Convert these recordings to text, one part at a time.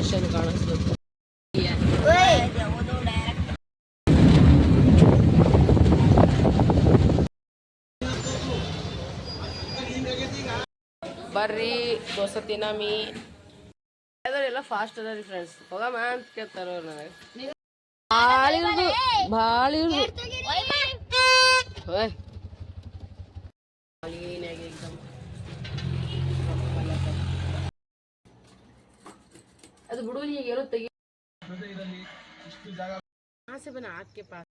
ಎಷ್ಟು ಕಾಣಿಸ್ಬೇಕು. ಬರ್ರಿ ದೋಸೆ ತಿನ್ನಮಿ. ಎಲ್ಲ ಫಾಸ್ಟ್ ಅದ ರೀ ಫ್ರೆಂಡ್ಸ್ ಹೋಗಮ್ಮ ಅಂತ ಕೇಳ್ತಾರ ನನಗೆ. ಭಾಳ ಇರ್ದು ಭಾಳ ಇರ್ದು ಓಯ್. ಎಕ್ದಮ್ ಬಿಡು ಈಗ ತೆಗಿ ಹಾಂ ಸೆ ಬನ ಆಕೆ ಪಾಸ್.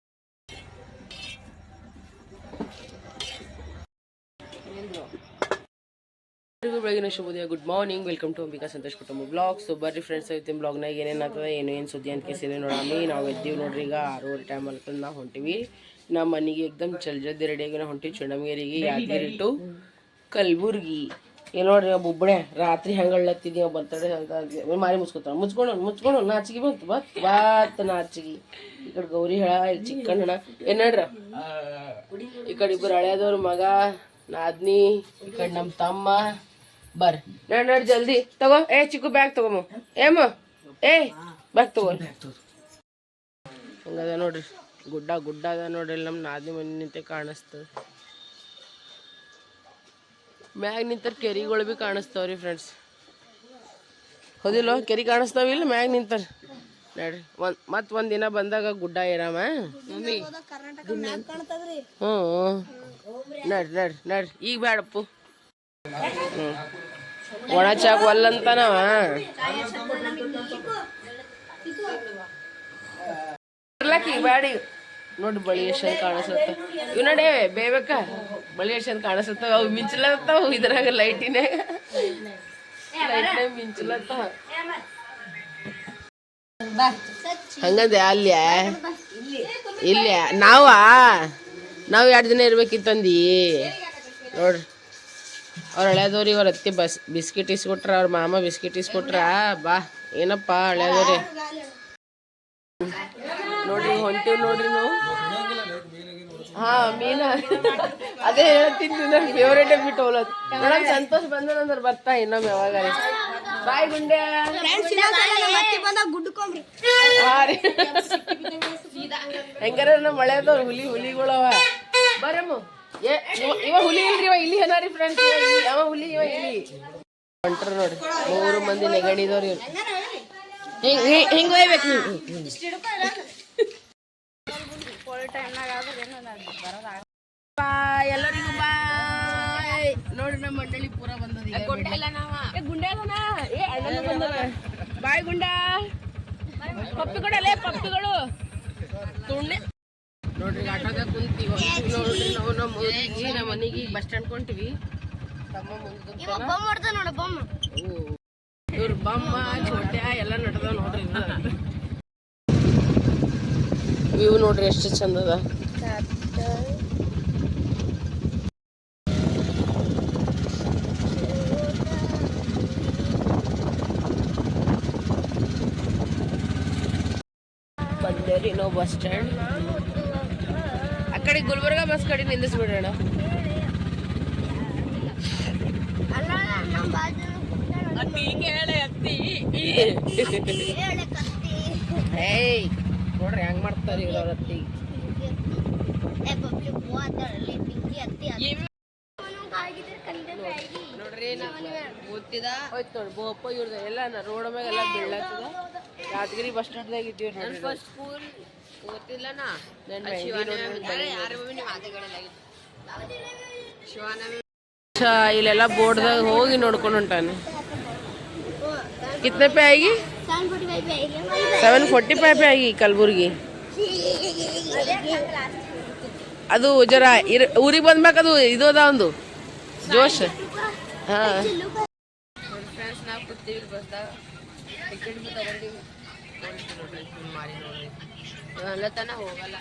ಎಲ್ಲರಿಗೂ ಬೆಳಗಿನ ಶುಭೋದಯ. Good morning welcome to Ambika Santosh ಕುಟುಂಬ ಬ್ಲಾಗ್ ಸೊ ಬರ್ರಿ ಫ್ರೆಂಡ್ಸ್ ಇವತ್ತಿನ ಬ್ಲಾಗ್ನಾಗ ಏನೇನು ಆಗ್ತದೆ ಏನು ಏನು ಸುದ್ದಿ ಅಂತ ಕೇಸಿದೆ ನೋಡಾಮಿ. ನಾವು ಎದ್ದೀವಿ ನೋಡ್ರಿ ಈಗ ಆರೂವರೆ ಟೈಮ್ ಅಲ್ಲಿ ನಾವು ಹೊಂಟಿವಿ. ನಮ್ಮ ಮನೆಗೆ ಎಕ್ದಮ್ ಚಲ್ ಜಲ್ದಿ ರೆಡಿಯಾಗಿ ನಾವು ಹೊಂಟಿವಿ. ಚುಣಮಗೇರಿಗೆ ಯಾದಗಿರಿ ಟು ಕಲಬುರ್ಗಿ. ಏನು ನೋಡ್ರಿ ಒಬ್ಬ ಒಬ್ಬಳೆ ರಾತ್ರಿ ಹೆಂಗಳ್ಳತ್ತಿದ್ದೀವಿ ಬರ್ತಡೆ ಅಂತ ಅಂದ್ವಿ. ಮಾರಿ ಮುಚ್ಕೋತಾಳ. ಮುಚ್ಕೊಂಡು ಮುಚ್ಕೊಂಡು, ನಾಚಿಗೆ ಬಂತು ಬತ್ ಬಾತ್ ನಾಚಿಗೆ. ಈ ಕಡೆ ಗೌರಿ ಹೇಳ ಇಲ್ಲಿ ಚಿಕ್ಕಣ್ಣ ಏನ್ ನೋಡ್ರ ಈ ಕಡೆ ಇಬ್ಬರು ಹಳೆಯದವ್ರ ಮಗ, ನಾದ್ನಿ, ಈ ಕಡೆ ನಮ್ಮ ತಮ್ಮ. ಬರ್ರಿ. ನಡ್ ಜಲ್ದಿ. ತಗೋ, ಏ ಚಿಕ್ಕು ಬ್ಯಾಗ್ ತಗೋಮ ಏಮ ಏ ಬ್ಯಾಗ್ ತಗೋ. ಹಂಗದ ನೋಡ್ರಿ. ಗುಡ್ಡ ಗುಡ್ಡ ಅದ ನೋಡ್ರಿ ನಮ್ಮ ನಾದ್ನಿ ಮನೆ ನಿಂತೆ ಕಾಣಿಸ್ತದ ಮ್ಯಾಗ ನಿಂತರ ಕೆರಿಗಳು ಭೀ ಕಾಣಿಸ್ತಾವ್ರಿ ಫ್ರೆಂಡ್ಸ್ ಹೌದಿಲ್ಲ? ಕೆರಿ ಕಾಣಿಸ್ತಾವ ಇಲ್ಲ ಮ್ಯಾಗ ನಿಂತರ? ನೋಡ್ರಿ ಒಂದ್ ಮತ್ ಒಂದ್ ದಿನ ಬಂದಾಗ ಗುಡ್ಡ ಇರಾಮ ಹ್ಞೂ ನಡ್ರಿ ನಡ್ರಿ ನಡ್ರಿ. ಈಗ ಬೇಡಪ್ಪು ಹ್ಞೂ ಒಣ ಚಾಕ್ ಒಲ್ಲಂತಾನವ ಇರ್ಲಾಕ ಈಗ ಬ್ಯಾಡ ಈಗ. ನೋಡಿ ಬಳಿ ಎಷ್ಟು ಕಾಣಿಸುತ್ತ. ಇವ್ ನೋಡಿ, ಬೇಬೇಕ? ಬಳಿ ಎಷ್ಟು ಕಾಣಿಸುತ್ತ. ಅವು ಮಿಂಚಲತ್ತಾವು ಇದ್ರಾಗ ಲೈಟಿನೇ. ಲೈಟ್ನೇ ಮಿಂಚಲತ್ತಾವ. ಹಂಗಂದೆ ಅಲ್ಲಿ ಇಲ್ಲಿ ನಾವಾ? ನಾವು ಎರಡು ದಿನ ಇರ್ಬೇಕಿತ್ತಂದಿ. ನೋಡ್ರಿ. ಅವ್ರ ಹಳೆದವ್ರಿಗೆ ಅವ್ರ ಅತ್ತಿ ಬಸ್ ಬಿಸ್ಕಿಟ್ ಇಸ್ಕೊಟ್ರ, ಅವ್ರ ಮಾಮ ಬಿಸ್ಕಿಟ್ ಇಸ್ಕೊಟ್ರ. ಬಾ, ಏನಪ್ಪ ಹಳೆದವ್ರಿ ಹೊಂಟಿವ್ ನೋಡ್ರಿ ನಾವು. ಹಾ, ಮೀನ. ಅದೇ ಹೇಳ್ತೀನಿ, ನನ್ನ ಫೇವ್ರೇಟ್ ಬಿಟ್ಟು ಹೋಲತ್ ಮೇಡಮ್, ಸಂತೋಷ್ ಬಂದನಂದ್ರೆ ಬರ್ತಾ ಇನ್ನೊಮ್ಮೆ ಯಾವಾಗ ಬಾಯ್ ಗುಂಡೆ ಹಾ ಹೆಂಗಾರ ನಮ್ಮ ಮಳೆದವ್ರು ಹುಲಿ ಹುಲಿಗಳವ ಬರಮ್ಮ ಏ, ಇವ- ಹುಲಿ ಇಲ್ರಿ, ಇವ ಇಲ್ಲಿ ಏನಾರಿ ಫ್ರೆಂಡ್ಸ್ ಯಾವ ಹುಲಿ, ಇವ ಇಲ್ಲಿ. ಹೊಂಟ್ರ ನೋಡಿ ಮೂರು ಮಂದಿ ನೆಗಡಿದವ್ರು ಇವ್ರು. ಹಿಂಗ್ ಹಿಂಗ್- ಹಿಂಗ್ ಒಯ್ಬೇಕು ನೀವು ಬಾಯ್ ಎಲ್ಲರಿಗೂ ಬಾಯ್ ನೋಡಿ ನಮ್ಮ ಮಂಡಳಿ ಪೂರ ಬಂದದ ಈಗ ಏ ಗುಂಡೆ ಅಲ್ಲನ? ಏ ಅಣ್ಣನ ಬಂದದ. ಬಾಯ್ ಗುಂಡ. ಪಪ್ಪಿಗಳಲ್ಲೇ ಪಪ್ಪಿಗಳು. ತುಣ್ಣೆ. ನೋಡ್ರಿ ಆಟೋದಾಗ ಕುಂತೀವಿ. ನೋಡ್ರಿ ನಾವು ನಮ್ಮ ಊರಿಗೆ ನಮ್ಮ ಮನೆಗೆ ಬಸ್ ಸ್ಟ್ಯಾಂಡ್ ಕೊಂಟಿವಿ ತಮ್ಮ ಮುಂದೆ ಇವ್ರ ಬಮ್ಮ ಚೋಟ್ಯ ಎಲ್ಲ ನಡ್ದಾವ ನೋಡ್ರಿ ವ್ಯೂ ನೋಡ್ರಿ ಎಷ್ಟು ಚಂದ ಅದ ಬಂದೇರಿ ನಾವು ಬಸ್ ಸ್ಟ್ಯಾಂಡ್ ಆ ಕಡೆ ಗುಲ್ಬರ್ಗ ಬಸ್ ಕಡೆ ನಿಲ್ಲಿಸ್ಬಿಡೋಣ. ಏಯ್ ನೋಡ್ರಿ ಹೆಂಗ್ ಮಾಡ್ತಾರೆ ಈಗ ಅವ್ರ ಅತ್ತಿ. ನೋಡ್ರಿ ಎಲ್ಲ ರೋಡ್ ಮ್ಯಾಗ ಎಲ್ಲ ಬೀಳತ್ತದ ಯಾದಗಿರಿ ಬಸ್ ಸ್ಟ್ಯಾಂಡ್ದಾಗ ಇದ್ದೀವಿ ನೋಡ್ರಿ ಫಸ್ಟ್ ಇಲ್ಲೆಲ್ಲ ಬೋರ್ಡ್ದಾಗ ಹೋಗಿ ನೋಡ್ಕೊಂಡು ಹೊಂಟಾನೆ. ಕಿತ್ನೆ ಪೇ ಆಗಿ? ಸೆವೆನ್ ಫೋರ್ಟಿ ಫೈವ್ ಆಗಿ ಕಲಬುರ್ಗಿ. ಅದು ಜರ ಇರ್, ಊರಿಗೆ ಬಂದ್ಮ್ಯಾಕ ಅದು ಇದು ಅದ ಒಂದು. ಜೋಶ್. ಹಾಂ. ಫ್ರೆಂಡ್ಸ್ ಬಸ್ದಾಗ ಟಿಕೆಟ್ ತಗೊಂಡಿವಿ ಹೋಗಲ್ಲ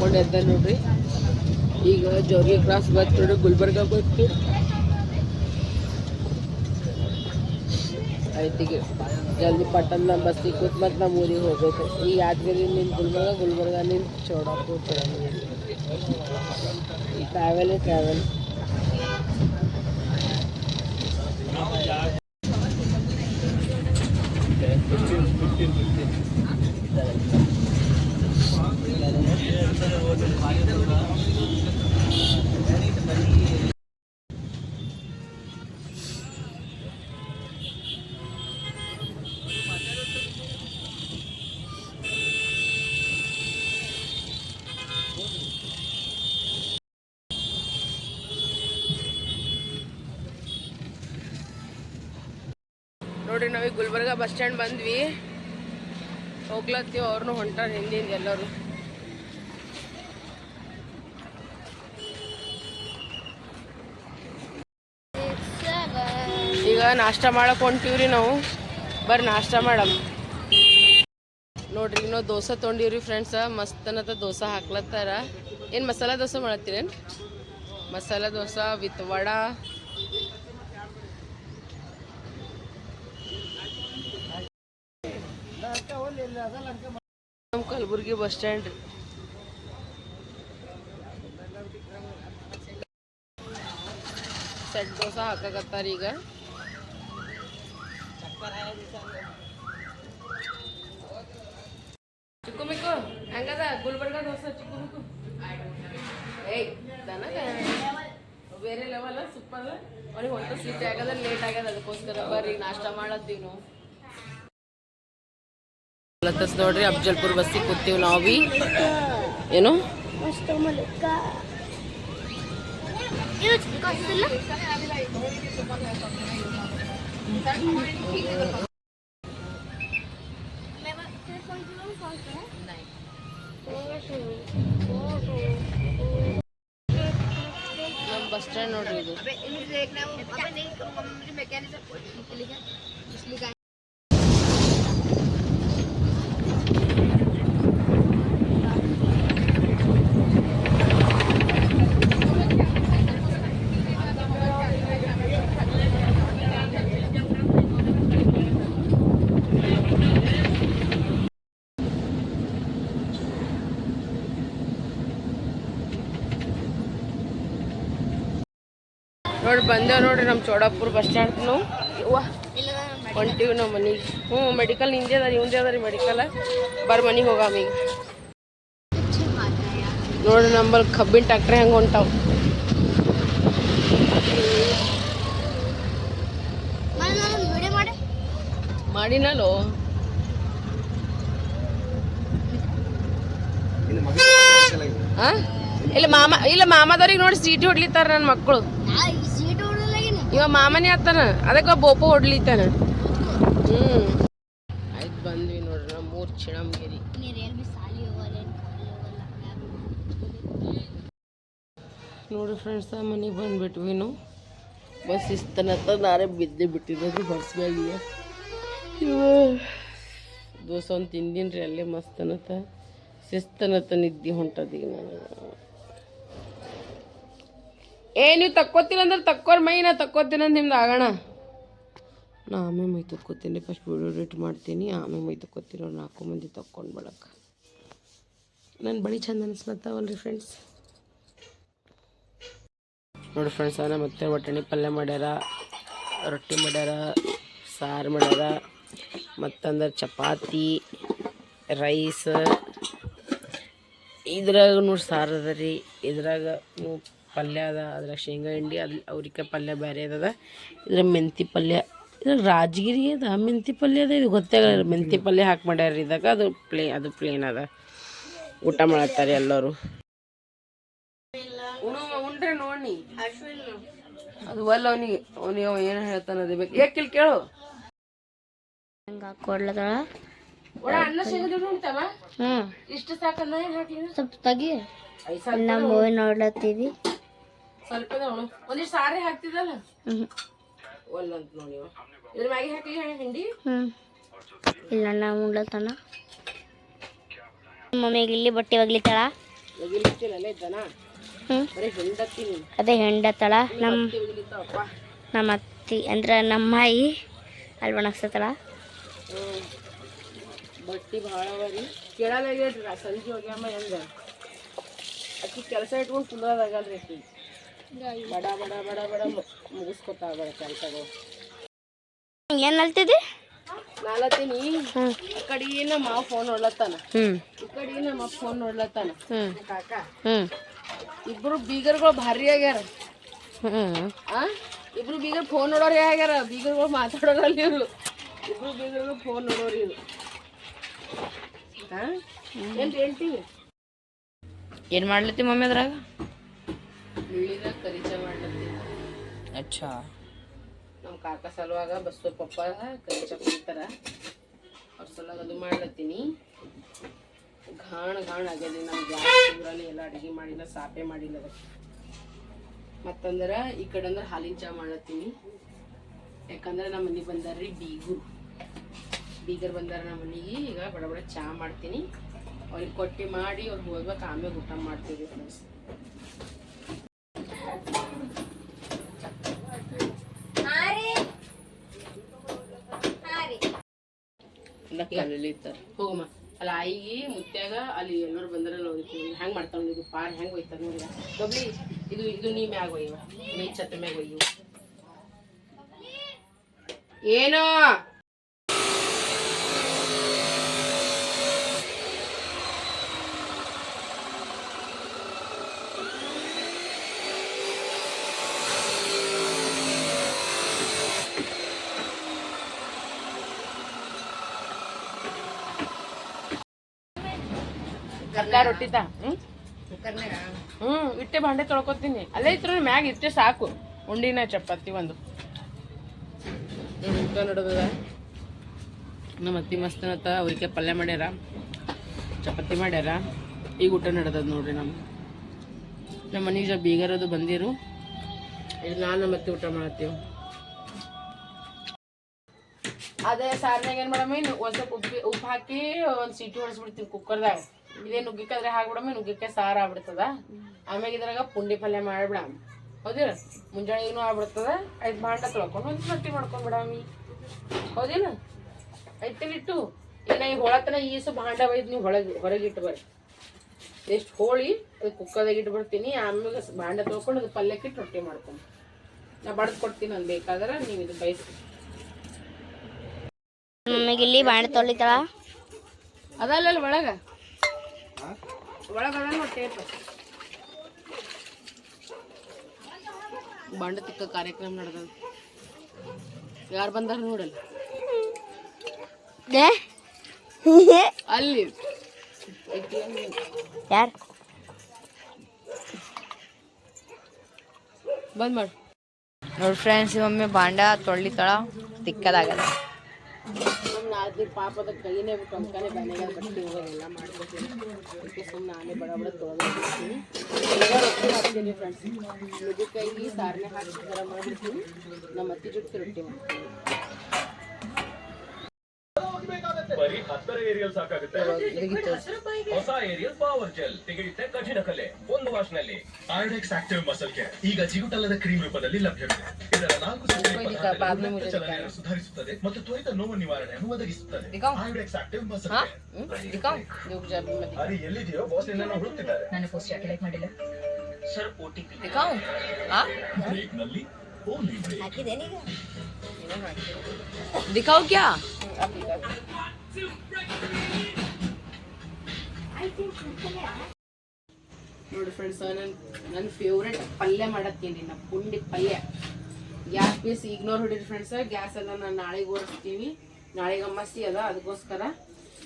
ಮಲ್ಕೊಂಡು ಎದ್ದ ನೋಡ್ರಿ. ಈಗ ಜೋರ್ಗಿ ಕ್ರಾಸ್ ಬತ್ತು ನೋಡ್ರಿ, ಗುಲ್ಬರ್ಗ ಬತ್ತು ಆಯ್ತಿಗೆ ಜಲ್ದಿ ಪಟ್ಟಣ ಬಸ್ಸಿಗೆ ಕೂತ್ ಮತ್ತು ನಮ್ಮ ಊರಿಗೆ ಹೋಗ್ಬೇಕು. ಈ ಯಾದಗಿರಿ ನಿನ್ನ ಗುಲ್ಬರ್ಗ ಗುಲ್ಬರ್ಗ ನಿಂತ ಚೌಡಾಪುರ ಚೌಡಾಪುರ ಈ ಟ್ರಾವೆಲ್ ಟ್ರಾವೆಲ್ ನೋಡ್ರಿ ನಾವೀಗ ಗುಲ್ಬರ್ಗ ಬಸ್ ಸ್ಟ್ಯಾಂಡ್ ಬಂದ್ವಿ. ಹೋಗ್ಲತ್ತೀವಿ ಅವ್ರನ್ನೂ ಹೊಂಟಾರ ಹಿಂದಿಂದ ಎಲ್ಲರೂ ನಾಷ್ಟ ಮಾಡಕ್ ಹೊಂಟೀವ್ರಿ ನಾವು. ಬರ್ರಿ ನಾಷ್ಟ ಮಾಡಮ್. ನೋಡ್ರಿ ನಾವು ದೋಸೆ ತೊಗೊಂಡಿವ್ರಿ ಫ್ರೆಂಡ್ಸ ಮಸ್ತ್ ಅನ್ನತ್ತ ದೋಸೆ ಹಾಕ್ಲತ್ತಾರ. ಏನು ಮಸಾಲ ದೋಸೆ ಮಾಡತ್ತೀರೇನು? ಮಸಾಲ ದೋಸೆ, ವಿತ್ ವಡ. ನಮ್ಮ Kalaburagi bus stand set dosa ಹಾಕಕತ್ತಾರ ಈಗ. ಚಿಕ್ಕು ಮಿಕ್ಕು ಹೆಂಗದ ಗುಲ್ಬರ್ಗ ದೋಸೆ ಚಿಕ್ಕು ಮಿಕ್ಕು ಏಯ್ ದನಗ ಬೇರೆ ಲೆವೆಲ್ ಸೂಪರ್ ಅವ್ರಿಗೆ ಹೊಂಟ ಸೀಟ್ ಆಗದ ಲೇಟ್ ಆಗ್ಯದ ಅದಕ್ಕೋಸ್ಕರ ಬರ್ರಿ ನಾಷ್ಟ ಮಾಡತ್ತೀವಿ ನಾವು ಲತ್ತಸ್ ನೋಡ್ರಿ ಅಫ್ಜಲ್ಪುರ್ ಬಸ್ಸಿಗೆ ಕೂತೀವಿ ನಾವು. ಬಿ ಏನು ನಮ್ಮ ಬಸ್ ಸ್ಟ್ಯಾಂಡ್ ನೋಡ್ರಿ ಇದು ನೋಡಿ ಬಂದೇವ್ ನೋಡ್ರಿ ನಮ್ಮ ಚೋಡಾಪುರ ಬಸ್ ಸ್ಟ್ಯಾಂಡ್ ಹೊಂಟಿವಿ ನಾವು ಮನೆಗೆ. ಹ್ಞೂ ಮೆಡಿಕಲ್ ಹಿಂದೆ ಅದ ಇವಂದೇ ಅದ ರೀ ಮೆಡಿಕಲ್ ಬರ್ ಮನೆಗೆ ಹೋಗಾಮ ಈಗ. ನೋಡ್ರಿ ನಂಬಲ್ಲಿ ಕಬ್ಬಿನ ಟ್ಯಾಕ್ಟ್ರಿ ಹೆಂಗೆ ಹೊಂಟಾವ. ಮಾಡಿನಲ್ಲೋ? ಆ? ಇಲ್ಲ ಮಾಮ ಇಲ್ಲ ಮಾಮದವ್ರಿಗೆ ನೋಡಿ ಸೀಟಿ ಹೊಡ್ಲಿತ್ತಾರ ನನ್ನ ಮಕ್ಕಳು ಇವ ಮಾಮನೇ ಆತನ ಅದಕ್ಕೆ ಬೋಪ ಹೊಡ್ಲಿತ್ತಾನ. ಹ್ಮ್. ಆಯ್ತು ಬಂದ್ವಿ ನೋಡ್ರಿ ನಮ್ಮ ಮೂರು ಚಿಣಂಗಿರಿ ನೋಡಿ ಫ್ರೆಂಡ್ಸ ಮನೆಗೆ ಬಂದ್ಬಿಟ್ವಿ ನಾವು ಬಸ್ ಇಸ್ತನತ್ತ ನಾರೇ ಬಿದ್ದೆ ಬಿಟ್ಟಿದ್ದು ಬ್ಯಾಗಿಗೆ ದೋಸೆ ಒಂದು ತಿಂದೀನಿ ರೀ ಅಲ್ಲೇ ಮಸ್ತ್ ಅನ್ನತ್ತ. ಶಿಸ್ತನತ್ತ ನಿದ್ದೆ ಹೊಂಟದೀಗ ನನಗೆ. ಏ, ನೀವು ತಕ್ಕೋತೀನಿ ಅಂದ್ರೆ ತಕ್ಕೋರ್ ಮೈ, ನಾ ತಕ್ಕೋತೀನಿ ಅಂತ ನಿಮ್ದು ಆಗೋಣ. ನಾ ಆಮೇಲೆ ಮೈ ತಕ್ಕೋತೀನಿ ಫಸ್ಟ್ ವಿಡಿಯೋ ಎಡಿಟ್ ಮಾಡ್ತೀನಿ, ಆಮೇಲೆ ಮೈ ತಕ್ಕೋತೀನಿ ನಾಲ್ಕು ಮಂದಿ ತಕ್ಕೊಂಡು ಬಳಕ ನನ್ನ ಬಳಿ ಚಂದ ಅನಿಸ್ಲತ್ತಾವಲ್ರಿ ಫ್ರೆಂಡ್ಸ್ ನೋಡಿ ಫ್ರೆಂಡ್ಸ್ ಅನ್ನ ಮತ್ತೆ ಬಟಾಣಿ ಪಲ್ಯ ಮಾಡ್ಯಾರ, ರೊಟ್ಟಿ ಮಾಡ್ಯಾರ, ಸಾರು ಮಾಡ್ಯಾರ, ಮತ್ತಂದ್ರೆ ಚಪಾತಿ ರೈಸ್ ಇದ್ರಾಗ ನೋಡಿ ಸಾರು ಅದ ರೀ, ಇದ್ರಾಗ ಪಲ್ಯ ಅದ ಅದ್ರಾಗ ಶೇಂಗಾ ಹಿಂಡಿ ಅಲ್ಲಿ ಅವ್ರಿಕಾಯಿ ಪಲ್ಯ ಬೇರೆ ಅದ ಇದ್ರ ಮೆಂತಿ ಪಲ್ಯ ಇದ್ರಾಗ ರಾಜಗಿರಿ ಅದ ಮೆಂತಿ ಪಲ್ಯ ಅದ ಇದು ಗೊತ್ತಾಗಲ್ಲ ಮೆಂತಿ ಪಲ್ಯ ಹಾಕಿ ಮಾಡ್ಯಾರ ಇದಾಗ ಅದು ಪ್ಲೇ ಅದು ಪ್ಲೇನ್ ಅದ. ಊಟ ಮಾಡತ್ತಾರೆ ಎಲ್ಲರೂ. ಉಂಡ್ರೆ ನೋಡಿ ಅದು ಒಲ್ಲ ಅವನಿಗೆ ಅವನಿಗೆ ಅವ ಏನು ಹೇಳ್ತಾನ ಅದೇ ಬೇಕು. ಏಕಿಲ್ ಕೇಳು. ಉಂಟವ ಹ್ಮ್. ಇಷ್ಟು ಸಾಕಲ್ಲ ಸ್ವಲ್ಪ ತೆಗಿ. ನಮ್ಮ ಮೂವಿ ನೋಡ್ಲತ್ತೀವಿ. ಸ್ವಲ್ಪ ಒಂದಿಷ್ಟು ಸಾರಿ ಹಾಕ್ತಿದ್ದಲ್ಲ? ಒಲ್ಲಂತ ಒಲ್ಲ ನೋಡಿ. ಇದ್ರ ಮ್ಯಾಗೆ ಹಣ್ಣು ಹಿಂಡಿ. ಇಲ್ಲ ನಾ ಉಣ್ಲತ್ತಾನ ಮಮ್ಮಿಗೆ ಇಲ್ಲಿ ಬಟ್ಟೆ ಒಗ್ಲಿತಾಳ ಅದೇ ಹೆಂಡತ್ತಳ ನಮ್ಮ ನಮ್ಮ ಅತ್ತಿ ಅಂದ್ರೆ ನಮ್ಮ ಮಾಯಿ ಅಲ್ಲಿ ಒಣಗ್ಸತ್ತಳ ಬಟ್ಟಿ ಭಾಳ ಅವ ರೀ. ಕೇಳಲಾಗ್ಯಾಡ್ರಿ ಸಂಜೆ ಹೋಗ್ಯಾಮ ಹೆಂಗ. ಅಕ್ಕಿ ಕೆಲಸ ಇಟ್ಕೊಂಡು ಕುಂದ್ರದಾಗಲ್ರಿ ಅಕ್ಕಿ. ಬಡ ಬಡ ಬಡ ಬಡ ಮುಗಿಸ್ಕೊತಾ ಬಡ ಕೆಲಸಗಳು. ಏನು ಅಲ್ತಿದ್ದಿ ನಾಲತ್ತೀನಿ. ಈ ಕಡೆ ನಮ್ಮ ಮಾವ ಫೋನ್ ನೋಡ್ಲತ್ತಾನ ಈ ಕಡೆ ನಮ್ಮ ಫೋನ್ ನೋಡ್ಲತ್ತಾನ ಕಾಕ. ಇಬ್ರು ಬೀಗರ್ಗಳು ಭಾರಿ ಆಗ್ಯಾರ. ಇಬ್ರು ಬೀಗರ್ ಫೋನ್ ನೋಡೋರು ಆಗ್ಯಾರ. ಬೀಗರ್ಗಳು ಮಾತಾಡೋರಲ್ಲ ಇವ್ರು. ಇಬ್ರು ಬೀಗರ್ಗಳು ಫೋನ್ ನೋಡೋರು ಇವ್ರು. ಏನು ಏನ್ ಹೇಳ್ತೀವಿ ಏನು ಮಾಡ್ಲತ್ತಿ ಮಮ್ಮಿ ಅದ್ರಾಗ? ಉಳ್ಳಿದಾಗ ಕರಿಚ ಮಾಡ್ಲತ್ತೀನಿ ಅಚ್ಚಾ. ನಮ್ಮ ಕಾಕ ಸಲುವಾಗ ಬಸ್ಸು ಪಪ್ಪ ಕರಿಚ ಕುಡಿತಾರ ಅವ್ರ ಸಲುವಾಗ ಅದು ಮಾಡ್ಲತ್ತೀನಿ. ಘಾಣ ಘಾಣ ಆಗ್ಯದ ನಮ್ಮ ಗ್ಯಾಸ್ ಊರಲ್ಲಿ ಎಲ್ಲ ಅಡುಗೆ ಮಾಡಿಲ್ಲ ಸಾಪೆ ಮಾಡಿಲ್ಲ ಅದಕ್ಕೆ. ಮತ್ತಂದ್ರೆ ಈ ಕಡೆ ಅಂದ್ರೆ ಹಾಲಿನ ಚಾ ಮಾಡ್ಲತ್ತೀನಿ. ಯಾಕಂದ್ರೆ ನಮ್ಮ ಮನೆಗೆ ಬಂದಾರ್ರಿ ಬೀಗರು ಬೀಗರ್ ಬಂದಾರ ನಮ್ಮ ಮನೆಗೆ ಈಗ ಬಡ ಬಡ ಚಾ ಮಾಡ್ತೀನಿ. ಅವ್ರಿಗೆ ಕೊಟ್ಟು ಮಾಡಿ ಅವ್ರು ಹೋಗ್ಬೇಕು ಆಮೇಲೆ ಊಟ ಮಾಡ್ತೀವಿ ಫ್ರೆಂಡ್ಸ್ ಇರ್ತಾರೆ. ಹೋಗಮ್ಮ ಅಲ್ಲ ಆಯಿಗೆ ಮುತ್ಯಾಗ ಅಲ್ಲಿ ಎಲ್ಲರೂ ಬಂದ್ರಲ್ಲ ಹೋಗಿತ್ತು ಹೆಂಗೆ ಮಾಡ್ತಾವ ಇದು ಪಾರ್ ಹೆಂಗೆ ಹೋಯ್ತಾರ ನೋಡಿ ಬಬ್ಲಿ ಇದು ಇದು ನೀ ಮ್ಯಾಗ ಒಯ್ಯವ. ನೀ ಛತ್ತ ಮ್ಯಾಗ ಒಯ್ಯು. ಏನೋ ಕರ್ಕ ರೊಟ್ಟಿ ಹ್ಮ್? ಇಟ್ಟೆ ಭಾಂಡೆ ತೊಳ್ಕೊತೀನಿ. ಅಲ್ಲೇ ಇತ್ರ ಮ್ಯಾಗ ಇಟ್ಟೆ ಸಾಕು. ಉಂಡಿನ ಚಪಾತಿ ಒಂದು. ಊಟ ನಡದದ? ನಮ್ಮ ಅತ್ತಿ ಮಸ್ತನತ್ತ ಅವ್ರಿಗೆ ಪಲ್ಯ ಮಾಡ್ಯಾರ. ಚಪಾತಿ ಮಾಡ್ಯಾರ. ಈಗ ಊಟ ನಡ್ದದ ನೋಡ್ರಿ ನಮ್ಮ ನಮ್ಮ ಮನೆಗೆ ಬೀಗರದು ಬಂದಿರು. ಈಗ ನಾನು ನಮ್ಮ ಅತ್ತಿ ಊಟ ಮಾಡತ್ತೀವಿ. ಅದೇ ಸಾರ್ನಾಗ ಏನ್ ಮಾಡಮ್ಮ ಒಂದು ಸ್ವಲ್ಪ ಉಪ್ಪು ಉಪ್ಪು ಹಾಕಿ ಒಂದ್ ಸೀಟಿ ಹೊಡಿಸ್ಬಿಡ್ತೀವಿ ಕುಕ್ಕರ್ದಾಗ ಇದೇ ನುಗ್ಗಿಕಾದ್ರೆ ಹಾಕ್ಬಿಡಮ್ಮ ನುಗ್ಗಿಕಾಯಿ ಸಾರು ಆಗ್ಬಿಡ್ತದ. ಆಮ್ಯಾಗ ಇದ್ರಾಗ ಪುಂಡಿ ಪಲ್ಯ ಮಾಡಿಬಿಡ ಹೌದಿಲ್ಲ? ಮುಂಜಾನೆ ಏನೂ ಆಗ್ಬಿಡ್ತದ ಐದು ಭಾಂಡ ತೊಳ್ಕೊಂಡು ಒಂದು ರೊಟ್ಟಿ ಮಾಡ್ಕೊಂಡ್ಬಿಡಮ್ಮಿ ಹೌದಿಲ್ಲ? ಐತಿಲಿಟ್ಟು ಏನ ಈ ಹೊಳತನ ಈಸು ಭಾಂಡ ಒಯ್ದು ನೀವು ಹೊಳಗೆ ಹೊರಗೆ ಇಟ್ಟು ಬರ್ರಿ. ಎಷ್ಟು ಹೋಳಿ ಅದು ಕುಕ್ಕದಾಗ ಇಟ್ಬಿಡ್ತೀನಿ ಆಮೇಲೆ ಭಾಂಡ ತೊಳ್ಕೊಂಡು ಅದು ಪಲ್ಯಕ್ಕೆ ಇಟ್ಟು ರೊಟ್ಟಿ ಮಾಡ್ಕೊಂಡು. ನಾ ಬಡ್ದು ಕೊಡ್ತೀನಿ ಅದು ಬೇಕಾದ್ರೆ ನೀವು ಇದು ಬಯಸಿ ಇಲ್ಲಿ ಬಾಣ ತೊಳಿತಾಳ ಅದಲ್ಲ ಒಳಗ? ಒಳಗ ಅದ ಟೇಪ್ ಬಂಡ ತಿಕ್ಕ ಕಾರ್ಯಕ್ರಮ ನಡೆದ ಯಾರು ಬಂದಾರ ನೋಡಲ್ಲ. ಅಲ್ಲಿ. ಯಾರು? ಬಂದ್ ಮಾಡು. ನೋಡಿ ಫ್ರೆಂಡ್ಸ್ ಮಮ್ಮಿ ಬಾಂಡ ತೊಳ್ಳಿತಳ ತಿಕ್ಕದಾಗದ. ನಾಲ್ಕು ಪಾಪದ ಕೈನೇ ಬಿಟ್ಟು ಅಂಕನೇ ಮನೆಗೆ ಬಟ್ಟೆ ಹೋಗೋದೆಲ್ಲ ಮಾಡ್ಕೊತೀನಿ ಸುಮ್ಮನೆ ನಾನೇ ಬಡ ಬಡ ತೊಳೆದಿರ್ತೀನಿ ರೊಟ್ಟಿ ಹಾಕ್ತೀನಿ ಫ್ರೆಂಡ್ಸ್ ನುಗ್ಗಿಕಾಯಿ ಸಾರನೆ ಹಾಕಿ ಥರ ಮಾಡಿರ್ತೀನಿ ನಮ್ಮ ಅತ್ತಿ ಜೊತೆ ರೊಟ್ಟಿ ಮಾಡ್ತೀನಿ. ಬರೀ ಹತ್ತರ ಏರಿಯಲ್ ಸಾಕಾಗುತ್ತೆ ಇದಕ್ಕೆ ಹೊಸ ಏರಿಯಲ್ ಪವರ್ ಜೆಲ್ ತೆಗೆಯುತ್ತೆ ಕಠಿಣ ಕಲೆ ಒಂದು ವಾಶ್ನಲ್ಲಿ ಐಡೆಕ್ಸ್ ಆಕ್ಟಿವ್ ಮಸಲ್ ಕೇರ್ ಈಗ ಜಿಗುಟಲ್ಲದ ಕ್ರೀಮ್ ರೂಪದಲ್ಲಿ ಲಭ್ಯವಿದೆ ಇದರ ನಾಲ್ಕು ಸಕ್ರಿಯ ಇದಕ್ಕೆ ಪದಾರ್ಥಗಳು ಬಾದ್ಮಿ ರಕ್ತ ಮುದ್ದೆ ಚಲನೆಯನ್ನು ಸುಧಾರಿಸುತ್ತದೆ ಮತ್ತು ತ್ವರಿತ ನೋವು ನಿವಾರಣೆಯನ್ನು ಒದಗಿಸುತ್ತದೆ ಐಡೆಕ್ಸ್ ಆಕ್ಟಿವ್ ಮಸಲ್ ಕೇರ್ ನೀವು ಜಾಬಿ ಮತ್ತೆ ಅರೆ ಎಲ್ಲಿದೆಯೋ ಬಾಸ್ ನಿನ್ನನ್ನು ಹುಡುಕ್ತಿದ್ದಾರೆ ಬ್ರೇಕ್ ನಲ್ಲಿ ಓನ್ಲಿ ಬ್ರೇಕ್ ದಿಖಾವ್ ಕ್ಯಾ ನೋಡಿ ಫ್ರೆಂಡ್ಸ್ ನನ್ನ ನನ್ನ ಫೇವ್ರೆಟ್ ಪಲ್ಯ ಮಾಡತ್ತೀನಿ ನಾ ಪುಂಡಿ ಪಲ್ಯ. ಗ್ಯಾಸ್ ಪೀಸ್ ಇಗ್ನೋರ್ ಹೊಡಿರಿ ಫ್ರೆಂಡ್ಸ್ ಗ್ಯಾಸ್ ಎಲ್ಲ ನಾನು ನಾಳೆಗೆ ಓಡಿಸ್ತೀನಿ. ನಾಳೆಗೆ ಅಮ್ಮಸಿ ಅದ, ಅದಕ್ಕೋಸ್ಕರ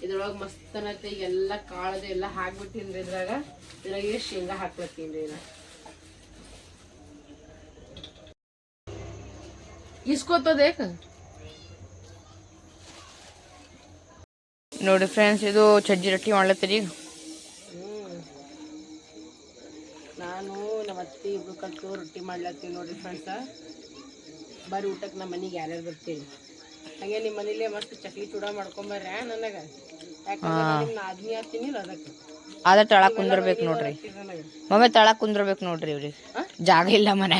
ಇದ್ರೊಳಗೆ ಮಸ್ತನತೆ ಎಲ್ಲ ಕಾಳದು ಎಲ್ಲ ಹಾಕ್ಬಿಟ್ಟಿನ್ರಿ ಇದ್ರಾಗ. ಇದ್ರಾಗ ಶೇಂಗಾ ಹಾಕ್ಲತ್ತೀನಿ ರೀ ಇಸ್ಕೋತದೇಕ ನೋಡಿ ಫ್ರೆಂಡ್ಸ್ ಇದು ಚಜ್ಜಿ ರೊಟ್ಟಿ ಮಾಡ್ಲತ್ತೀರಿ ಹ್ಮ್. ನಾನು ನಮ್ಮ ಅತ್ತಿ ಇಬ್ರು ಕಲ್ತು ರೊಟ್ಟಿ ಮಾಡ್ಲತ್ತೀವಿ ನೋಡ್ರಿ ಫ್ರೆಂಡ್ಸ. ಬರೀ ಊಟಕ್ಕೆ ನಮ್ಮ ಮನೆಗೆ ಯಾರ್ಯಾರು ಬರ್ತೀವಿ ಹಾಗೆ ನಿಮ್ಮ ಮನೇಲಿ ಮಸ್ತ್ ಚಕ್ಲಿ ಚೂಡ ಮಾಡ್ಕೊಂಬರ್ರ ನನಗೆ. ಯಾಕಂದ್ರೆ ನಿಮ್ಮ ನಾದ್ನಿ ಆಗ್ತೀನಿ ಅದಕ್ಕೆ. ಅದ ತಳ ಕುಂದ್ರಬೇಕು ನೋಡ್ರಿ. ಮಮ್ಮಿ ತಳ ಕುಂದ್ರಬೇಕು ನೋಡ್ರಿ ಇವ್ರಿ ಜಾಗ ಇಲ್ಲ ಮನೆ.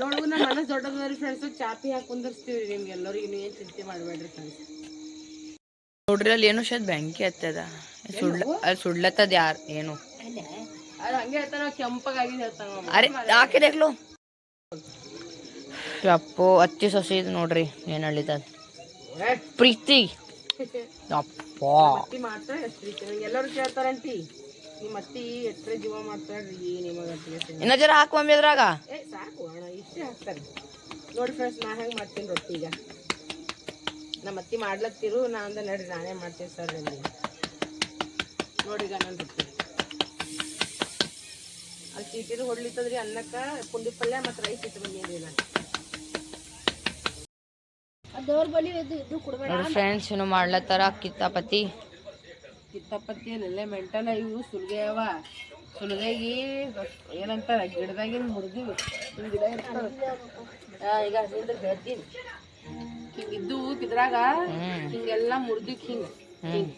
ನೋಡು ನಮ್ಮ ಮನಸ್ಸು ದೊಡ್ಡದ್ರಿ ಫ್ರೆಂಡ್ಸ್. ಚಾಪಿ ಹಾಕಿ ಕುಂದರ್ಸ್ತೀವಿ ನಿಮ್ಗೆ ಎಲ್ಲರಿಗೂ ಏನು ಚಿಂತೆ ಮಾಡಬೇಡ್ರಿ ಫ್ರೆಂಡ್ಸ್. ನೋಡ್ರಿ ಅಲ್ಲಿ ಏನೋ ಶೇದ್ ಬೆಂಕಿ ಹತ್ತದ. ಸುಡ್ಲ ಅಲ್ಲಿ ಸುಡ್ಲತ್ತದ ಯಾರ್? ಏನು? ಅರೆ ಹಾಕಿ ದೇಖ್ಲು ಅಪ್ಪು ಅತ್ತಿ ಸೊಸಿ ಇದು ನೋಡ್ರಿ ಏನ್ ಹೇಳಿದ ಪ್ರೀತಿ. ಅಪ್ಪ ಇನ್ನ ಜರ ಹಾಕುವ ಅದ್ರಾಗ. ಹಾಕ್ತಾರೆ ನೋಡಿ ಫ್ರೆಂಡ್ಸ್ ನಾ ಹೆಂಗ್ ಮಾಡ್ತೀನಿ ರೊಟ್ಟಿ ಈಗ. ನಮ್ಮ ಅತ್ತಿ ಮಾಡ್ಲತ್ತಿರು ನಾ ಅಂದ ನಡ್ರಿ ನಾನೇ ಮಾಡ್ತೀನಿ ಸರ್ ನಿಮಗೆ. ನೋಡಿ ನನ್ನ ರೊಟ್ಟಿ ಅಲ್ಲಿ ಚೀಟಿರು ಹೊಡ್ಲಿತ್ತದ್ರಿ ಅನ್ನಕ್ಕೆ ಪುಂಡಿ ಪಲ್ಯ ಮತ್ತು ರೈಸ್ ಇಟ್ಟು ಬಂದೀನಿ ನಾನು. ಫ್ರೆಂಡ್ಸ್ ಏನು ಮಾಡ್ಲತ್ತಾರ ಕಿತ್ತಾಪತಿ. ಕಿತ್ತಾಪತಿ ಏನೆಲ್ಲ ಮೆಂಟಲ್ ಇವು ಸುಲಿಗೆ ಅವ ಸುಲಿಗೆಗಿ ಏನಂತಾರ ಗಿಡದಾಗಿನ ಹುಡುಗಿ ಹಿಂಗ್ ಗಿಡ ಇರ್ತಾವ. ಈಗ ಹಿಂದೆ ಹೇಳ್ತೀನಿ ಹಿಂಗ್ ಇದ್ದು ಇದ್ರಾಗ ಹಿಂಗೆಲ್ಲ ಮುರ್ದಿಕ್ ಹಿಂಗ ಹಿಂಗ್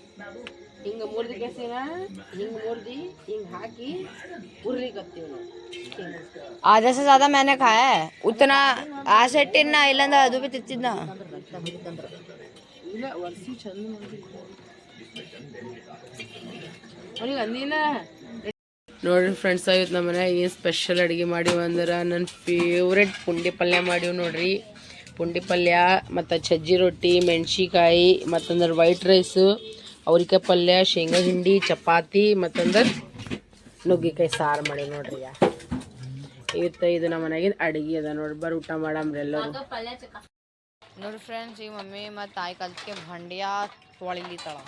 ಹಿಂಗ ಮುರ್ದಿ ಕೆಸಿನ ಹಿಂಗ್ ಮುರ್ದಿ ಹಿಂಗ್ ಹಾಕಿ ಉರ್ಲಿಕತ್ತೀವಿ ನಾವು ಹಿಂಗ್. आधा से ज्यादा मैंने खाया है उतना ಆಸೆ ಇಟ್ಟಿನ ಇಲ್ಲಂದ್ರ ಅದು ಬಿ ತಿತ್ತಿದ್ನ ಇಲ್ಲ ವರ್ಷಿ ಚಂದ ಅವ್ನಿಗೆ ಅಂದಿನ ನೋಡ್ರಿ ಫ್ರೆಂಡ್ಸ್ ಇವತ್ತು ನಮ್ಮ ಮನ್ಯಾಗ ಏನು ಸ್ಪೆಷಲ್ ಅಡುಗೆ ಮಾಡಿವ ಅಂದ್ರೆ ನನ್ನ ಫೇವ್ರೆಟ್ ಪುಂಡಿ ಪಲ್ಯ ಮಾಡಿವ್ ನೋಡ್ರಿ ಪುಂಡಿ ಪಲ್ಯ ಮತ್ತು ಸಜ್ಜಿ ರೊಟ್ಟಿ, ಮೆಣ್ಸಿಕಾಯಿ, ಮತ್ತಂದ್ರೆ ವೈಟ್ ರೈಸು ಅವ್ರಿಕಾಯಿ ಪಲ್ಯ, ಶೇಂಗಾ ಹಿಂಡಿ, ಚಪಾತಿ, ಮತ್ತಂದ್ರೆ ನುಗ್ಗಿಕಾಯಿ ಸಾರು ಮಾಡಿ ನೋಡ್ರಿ ಇವತ್ತು ಇದು ನಮ್ಮ ಮನೆಯಾಗಿನ ಅಡುಗೆ ಅದ ನೋಡಿ ಬರ್ರಿ ಊಟ ಮಾಡಮ್ರಿ ಎಲ್ಲರೂ. ನೋಡಿ ಫ್ರೆಂಡ್ಸ್ ಈ ಮಮ್ಮಿ ಮತ್ತು ತಾಯಿ ಕಲ್ತ್ಕೆ ಭಂಡಿಯಾ ತೊಳಿಲಿತ್ತಾಳ